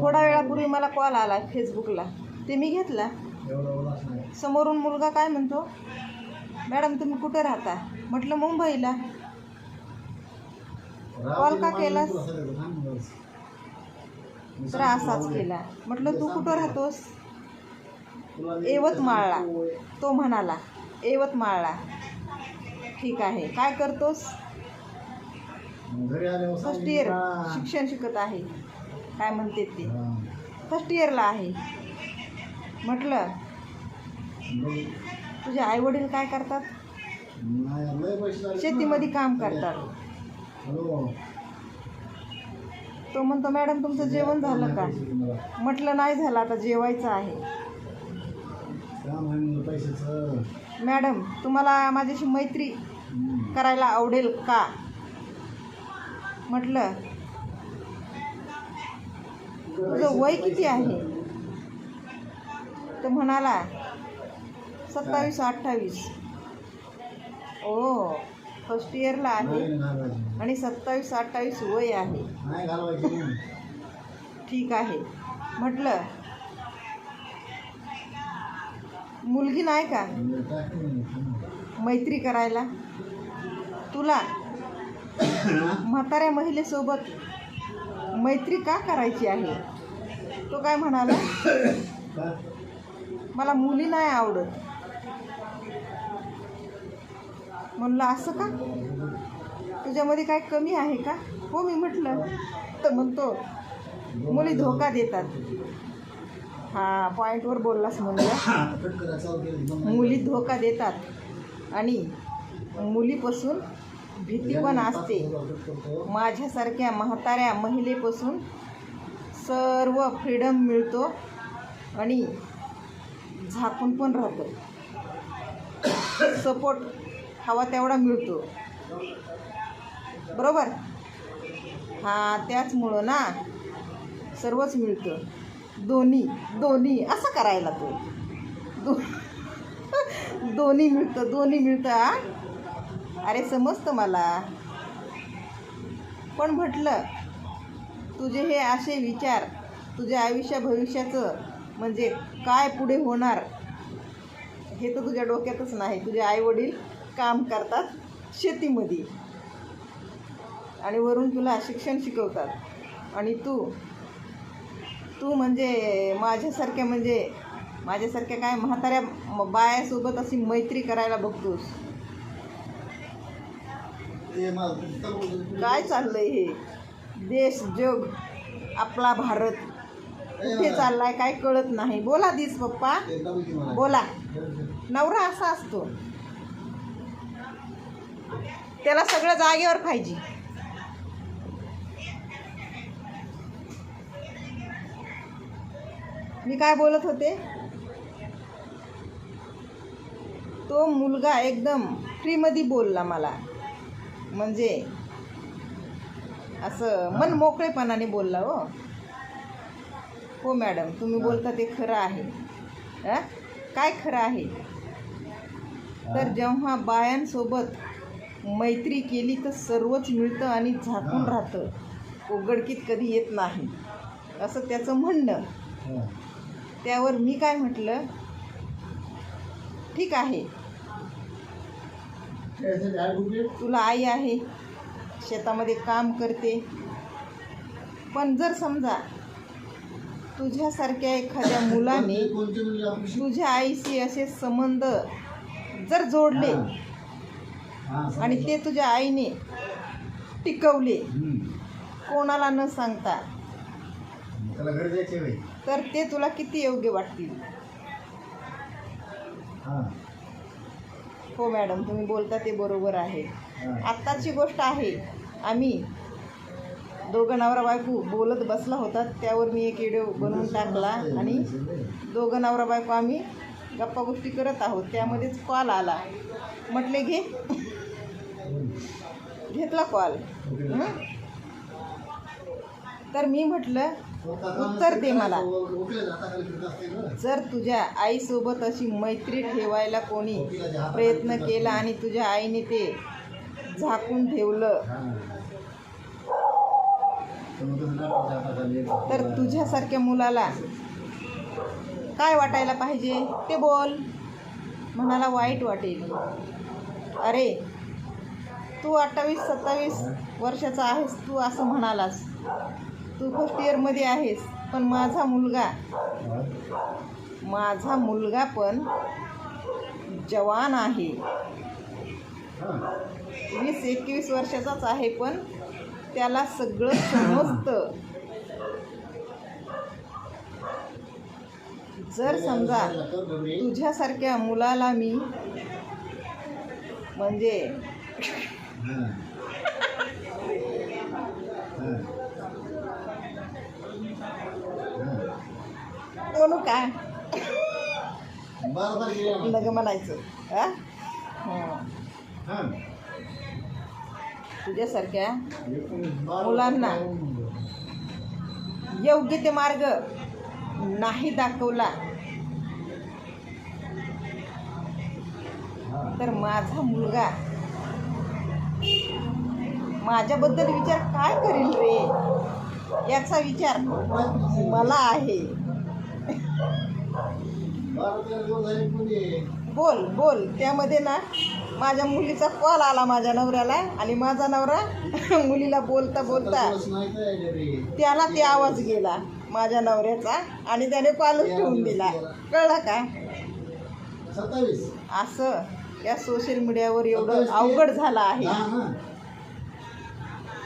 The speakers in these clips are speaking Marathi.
थोड्या वेळापूर्वी मला कॉल आला फेसबुकला ते मी घेतला. समोरून मुलगा काय म्हणतो? मॅडम तुम्ही कुठे राहता? म्हटलं मुंबईला. कॉल का केलास? तर असाच केला. म्हटलं तू कुठं राहतोस? यवतमाळला तो म्हणाला यवतमाळला ठीक आहे. काय करतोस? First year? शिक्षण शिकत आहे. काय म्हणते ते? हा. फर्स्ट इयरला आहे. म्हटलं तुझे आई वडील काय करतात. शेतीमध्ये काम करतात. हॅलो तो म्हणतो मॅडम तुमचं जेवण झालं का. म्हटलं नाही झालं आता जेवायचं आहे. मॅडम तुम्हाला माझ्याशी मैत्री. करायला आवडेल का? म्हटलं तुझं वय किती आहे? तर म्हणाला सत्तावीस अठ्ठावीस. ओ फर्स्ट इयरला आहे आणि सत्तावीस अठ्ठावीस वय आहे. ठीक आहे. म्हटलं मुलगी नाही का. मैत्री करायला? तुला म्हाताऱ्या महिलेसोबत मैत्री का करायची आहे? तो काय म्हणाला? मला मुली नाही आवडत. म्हणलं असं का? तुझ्यामध्ये काय कमी आहे का? हो मी म्हटलं. तर म्हणतो मुली धोका देतात. हा पॉईंटवर बोललास म्हणलं. मुली धोका देतात. आणि मुलीपासून भीती पण असते. माझ्यासारख्या म्हाताऱ्या महिलेपासून सर्व फ्रीडम मिळतो आणि झाकून पण राहतो. सपोर्ट हवा तेवढा मिळतो. बरोबर? हां त्याचमुळं ना सर्वच मिळतं. दोन्ही दोन्ही असं करायला तो. दो दोन्ही मिळतं दोन्ही मिळतं आ? अरे समजतं मला. पण म्हटलं तुझे हे असे विचार तुझ्या आयुष्या भविष्याचं म्हणजे काय पुढे होणार हे तर तुझ्या डोक्यातच नाही. तुझे आईवडील काम करतात शेतीमध्ये आणि वरून तुला शिक्षण शिकवतात. आणि तू तू म्हणजे माझ्यासारख्या म्हणजे माझ्यासारख्या काय म्हाताऱ्या बायासोबत अशी मैत्री करायला बघतोस. काय चाललंय हे? देश जग आपला भारत कुठे चाललाय काय कळत नाही. बोला दिस पप्पा. बोला. नवरा असा असतो. त्याला सगळं जागेवर पाहिजे. मी काय बोलत होते? तो मुलगा एकदम फ्रीमध्ये बोलला मला. म्हणजे असं मन मोकळेपणाने बोलला हो. हो मॅडम तुम्ही बोलता ते खरं आहे? काय खरं आहे? तर जेव्हा बायांसोबत मैत्री केली तर सर्वच मिळतं आणि झाकून राहतं. उघडकीत कधी येत नाही. असं त्याचं म्हणणं. त्यावर मी काय म्हटलं? ठीक आहे. तुला आई आहे? शेतामध्ये काम करते पण जर समजा तुझ्यासारख्या एखाद्या मुलाने? तुझ्या आईशी असे संबंध जर जोडले आणि. ते तुझ्या आईने टिकवले. कोणाला न सांगता तर ते तुला किती योग्य वाटतील हा मॅडम तुम्ही बोलता ते बरोबर आहे. आत्ताची गोष्ट आहे आम्ही दोघं नवरा बायको बोलत बसला होता त्यावर मी एक व्हिडिओ बनवून टाकला आणि दोघं नवरा बायको आम्ही गप्पा गोष्टी करत आहोत त्यामध्येच कॉल आला. म्हटले घे. घेतला कॉल? तर मी म्हटलं उत्तर दे मला. जर तुझ्या आईसोबत अशी मैत्री ठेवायला कोणी प्रयत्न केला आणि तुझ्या आईने ते झाकून ठेवलं तर तुझ्यासारख्या मुलाला काय वाटायला पाहिजे? ते बोल. म्हणाला वाईट वाटेल. अरे तू अठ्ठावीस सत्तावीस वर्षाचा आहेस तू असं म्हणालास. तू फर्स्ट इयरमध्ये आहेस पण माझा मुलगा माझा मुलगा पण जवान आहे. वीस एकवीस वर्षाचाच आहे पण त्याला सगळं समजतं. जर समजा तुझ्यासारख्या मुलाला मी म्हणजे म्हणू का? लग म्हणायचं. हा? हं. तुझ्यासारख्या मुलांना योग्य ते मार्ग नाही दाखवला तर माझा मुलगा माझ्याबद्दल विचार काय करील रे? याचा विचार मला आहे. बोल बोल. त्यामध्ये ना माझ्या मुलीचा कॉल आला माझ्या नवऱ्याला आणि माझा नवरा मुलीला बोलता बोलता त्याला ते आवाज गेला माझ्या नवऱ्याचा आणि त्याने कॉलच ठेवून दिला. कळलं का? असं. या सोशल मीडियावर एवढं अवघड झालं आहे.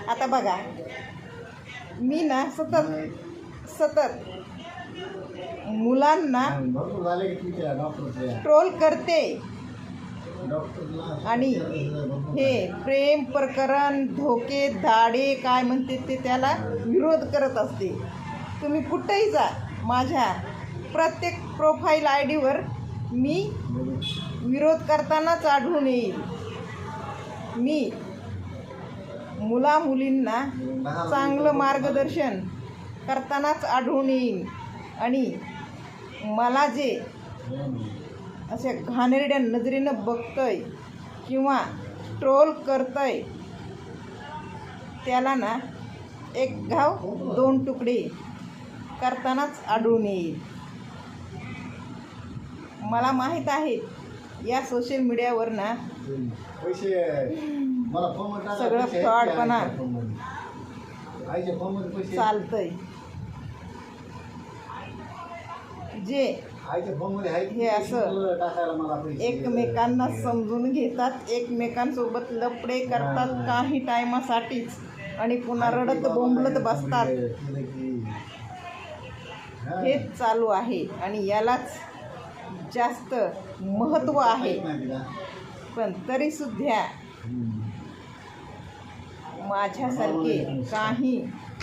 आता बघा. मी ना सतत सतत मुलांना ट्रोल करते. आणि हे प्रेम प्रकरण धोके धाडे काय म्हणते ते त्याला विरोध करत असते. तुम्ही कुठंही जा. माझ्या प्रत्येक प्रोफाईल आय डीवर मी विरोध करतानाच आढळून येईल. मी मुला मुलींना चांगलं मार्गदर्शन करतानाच आढळून येईल आणि मला जे असे घाणेरड्या नजरेनं बघतंय किंवा ट्रोल करतंय त्याला ना एक घाव दोन तुकडे करतानाच आढळून येईल. मला माहीत आहे या सोशल मीडियावर ना सगळं फ्रॉडपणा. चालतंय. जे हे असं एकमेकांना समजून घेतात एकमेकांसोबत लपडे करतात काही टायमासाठीच. आणि पुन्हा रडत बोंबलत बसतात. हेच चालू आहे. आणि यालाच जास्त महत्त्व आहे. पण तरीसुद्धा. माझ्यासारखे काही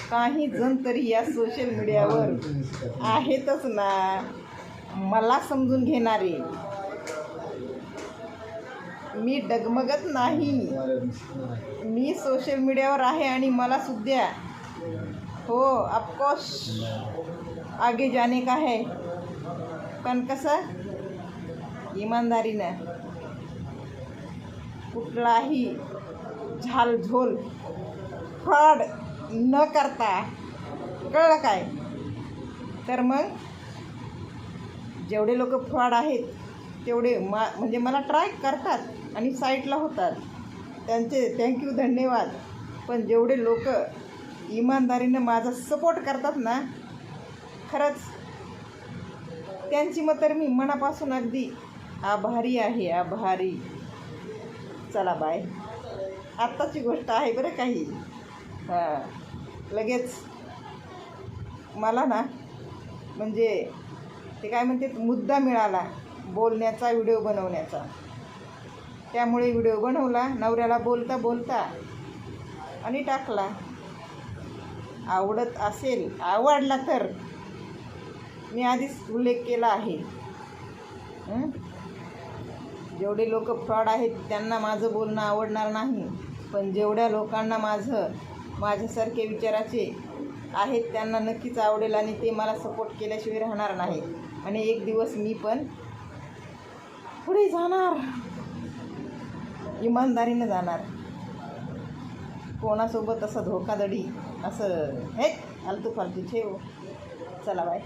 काही जण तरी या सोशल मीडियावर आहेतच ना. मला समजून घेणारे. मी डगमगत नाही. मी सोशल मीडियावर आहे आणि मला सुद्धा हो ऑफकोर्स आगे जाने का है पण कसं? इमानदारीनं. कुठलाही झालझोल फ्रॉड न करता कळलं काय? तर मग जेवढे लोक फ्रॉड आहेत तेवढे मा म्हणजे मला ट्राय करतात आणि साईटला होतात. त्यांचे थँक्यू धन्यवाद. पण जेवढे लोक इमानदारीनं माझा सपोर्ट करतात ना खरंच त्यांची मग तर मी मनापासून अगदी आभारी आहे आभारी. चला बाय आत्ताची गोष्ट आहे बरं काही हां. लगेच मला ना म्हणजे ते काय म्हणते मुद्दा मिळाला बोलण्याचा व्हिडिओ बनवण्याचा. त्यामुळे व्हिडिओ बनवला नवऱ्याला बोलता बोलता आणि टाकला. आवडत असेल आवडला तर मी आधीच उल्लेख केला आहे. जेवढे लोक फ्रॉड आहेत त्यांना माझं बोलणं आवडणार नाही. पण जेवढ्या लोकांना माझं माझ्यासारखे विचाराचे आहेत त्यांना नक्कीच आवडेल आणि ते मला सपोर्ट केल्याशिवाय राहणार नाही आणि एक दिवस मी पण पुढे जाणार. इमानदारीनं जाणार. कोणासोबत असं धोकाधडी असं हे फालतू फालतू ठेव. चला बाय